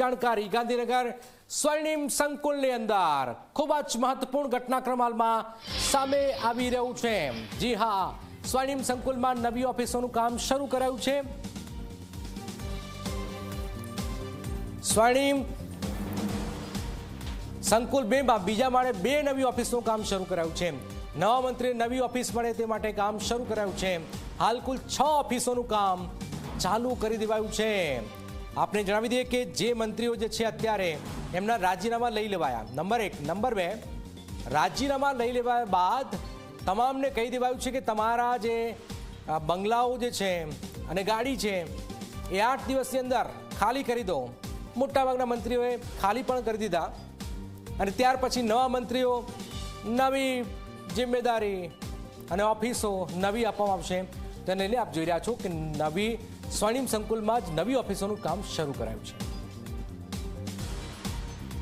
જાણકારી. ગાંધીનગર સ્વર્ણિમ સંકુલની અંદર ખૂબ જ મહત્વપૂર્ણ ઘટનાક્રમ સામે આવી રહ્યું છે. જી હા, સ્વર્ણિમ સંકુલમાં નવી ઓફિસોનું કામ શરૂ કરાયું છે. સ્વર્ણિમ સંકુલ બેમાં બીજા માળે બે નવી ઓફિસનું કામ શરૂ કરાયું છે. નવા મંત્રી નવી ઓફિસ મળે તે માટે કામ શરૂ કરાયું છે. હાલ કુલ છ ઓફિસોનું કામ ચાલુ કરી દેવાયું છે. આપણે જણાવી દઈએ કે જે મંત્રીઓ જે છે અત્યારે એમના રાજીનામા લઈ લેવાયા. નંબર એક. નંબર બે, રાજીનામા લઈ લેવાયા બાદ તમામને કહી દેવાયું છે કે તમારા જે બંગલાઓ જે છે અને ગાડી છે, એ આઠ દિવસની અંદર ખાલી કરી દો. મોટાભાગના મંત્રીઓએ ખાલી પણ કરી દીધા. અને ત્યાર પછી નવા મંત્રીઓ, નવી જિમ્મેદારી અને ઓફિસો નવી આપવામાં આવશે. તેને લઈને આપ જોઈ રહ્યા છો કે નવી સ્વર્ણિમ સંકુલમાં જ નવી ઓફિસોનું કામ શરૂ કરાયું છે.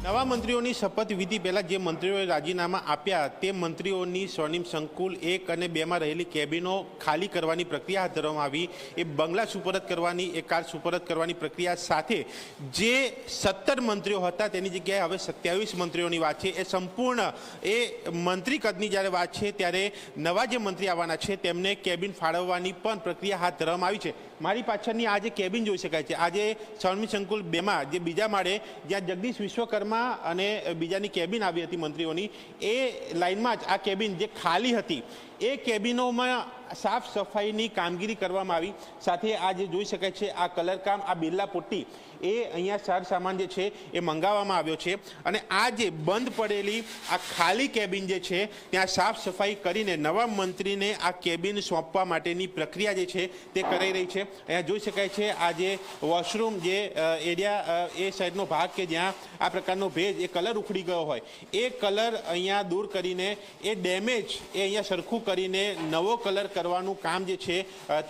નવા મંત્રીઓની શપથ વિધિ પહેલા જે મંત્રીઓએ રાજીનામા આપ્યા તે મંત્રીઓની સ્વર્ણિમ સંકુલ એક અને બેમાં રહેલી કેબિનો ખાલી કરવાની પ્રક્રિયા હાથ ધરવામાં આવી. એ બંગલા સુપરત કરવાની, એ કાર સુપરત કરવાની પ્રક્રિયા સાથે જે સત્તર મંત્રીઓ હતા તેની જગ્યાએ હવે સત્યાવીસ મંત્રીઓની વાત છે. એ સંપૂર્ણ, એ મંત્રી કદની જ્યારે વાત છે ત્યારે નવા જે મંત્રી આવવાના છે તેમને કેબિન ફાળવવાની પણ પ્રક્રિયા હાથ ધરવામાં આવી છે. મારી પાછળની આ જે કેબિન જોઈ શકાય છે આજે સ્વામી સંકુલ બેમાં, જે બીજા માળે જ્યાં જગદીશ વિશ્વકર્મા અને બીજાની કેબિન આવી હતી મંત્રીઓની, એ લાઇનમાં જ આ કેબિન જે ખાલી હતી એ કેબિનોમાં સાફ સફાઈની કામગીરી કરવામાં આવી. સાથે આ જે જોઈ શકાય છે, આ કલરકામ આ બિરલા પુટ્ટી, એ અહીંયા સાર સામાન જે છે, એ મંગાવવામાં આવ્યો છે. અને આ જે બંધ પડેલી, આ ખાલી કેબિન જે છે, ત્યાં સાફ સફાઈ કરીને નવા મંત્રીને આ કેબિન સોંપવા માટેની પ્રક્રિયા જે છે, તે કરાઈ રહી છે. અહીંયા જોઈ શકાય છે, આ જે વોશરૂમ જે એરિયા એ સાઈડનો ભાગ કે જ્યાં આ પ્રકારનો ભેજ, એ કલર ઉખડી ગયો હોય, એ કલર અહીંયા દૂર કરીને એ ડેમેજ એ અહીંયા સરખું કરીને નવો કલર કરવાનું કામ જે છે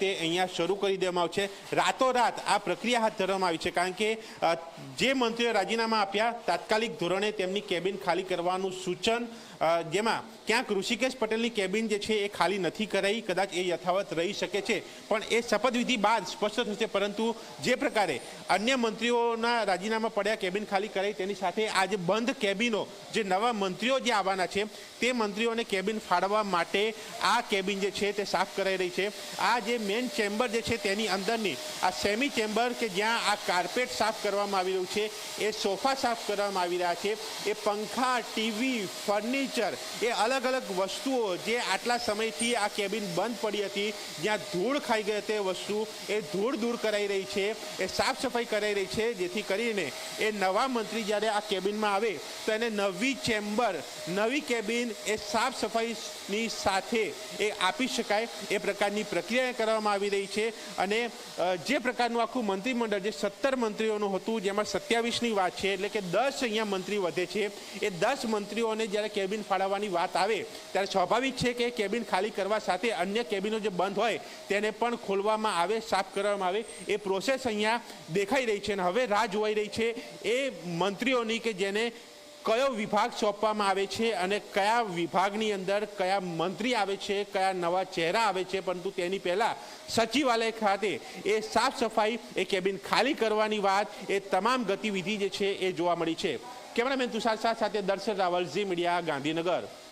તે અહીંયા શરૂ કરી દેવામાં આવશે રાતોરાત આ પ્રક્રિયા હાથ ધરવામાં આવી છે, કારણ કે જે મંત્રીઓએ રાજીનામા આપ્યા, તાત્કાલિક ધોરણે તેમની કેબિન ખાલી કરવાનું સૂચન જેમાં ક્યાંક ઋષિકેશ પટેલની કેબિન જે છે એ ખાલી નથી કરાઈ, કદાચ એ યથાવત રહી શકે છે. પણ એ શપથવિધિ બાદ સ્પષ્ટ થશે, પરંતુ જે પ્રકારે અન્ય મંત્રીઓના રાજીનામા પડ્યા, કેબિન ખાલી કરાઈ, તેની સાથે આજે બંધ કેબિનો જે નવા મંત્રીઓ જે આવવાના છે, તે મંત્રીઓને કેબિન ફાળવા માટે આ કેબિન જે છે તે સાફ કરાઈ રહી છે. આ જે મેઇન ચેમ્બર જે છે તેની અંદરની, આ સેમી ચેમ્બર કે જ્યાં આ કાર્પેટ સાફ કરવામાં આવી રહ્યું છે, એ સોફા સાફ કરવામાં આવી રહ્યા છે, એ પંખા ટીવી ફર્નિચર એ અલગ અલગ વસ્તુઓ જે આટલા સમયથી આ કેબિન બંધ પડી હતી, જ્યાં ધૂળ ખાઈ ગઈ તે વસ્તુ, એ ધૂળ દૂર કરાઈ રહી છે, એ સાફ સફાઈ કરાઈ રહી છે, જેથી કરીને એ નવા મંત્રી જ્યારે આ કેબિનમાં આવે, તો એને નવી ચેમ્બર નવી કેબિન એ સાફ સફાઈની સાથે એ આપી શકાય. એ પ્રકારની પ્રક્રિયા કરવામાં આવી રહી છે અને જે પ્રકારનું આખું મંત્રીમંડળ, જે સત્તર મંત્રીઓનું હતું, જેમાં સત્યાવીસની વાત છે, એટલે કે દસ અહીંયા મંત્રી વધે છે. એ દસ મંત્રીઓને જ્યારે કેબિન ફાળવવાની વાત આવે, ત્યારે સ્વાભાવિક છે કે કેબિન ખાલી કરવા સાથે અન્ય કેબિનો જે બંધ હોય, તેને પણ ખોલવામાં આવે, સાફ કરવામાં આવે. એ પ્રોસેસ અહીંયા દેખાઈ રહી છે અને હવે રાહ જોવાઈ રહી છે. એ મંત્રીઓની કે જેને કયો વિભાગ સોંપવામાં આવે છે અને કયા વિભાગની અંદર કયા મંત્રી આવે છે, કયા નવા ચહેરા આવે છે, પરંતુ તેની પહેલાં સચિવાલય ખાતે એ સાફ સફાઈ, એ કેબિન ખાલી કરવાની વાત, એ તમામ ગતિવિધિ જે છે એ જોવા મળી છે. કેમેરામેન તુષાર શાહ સાથે દર્શન રાવલ, ઝી મીડિયા, ગાંધીનગર.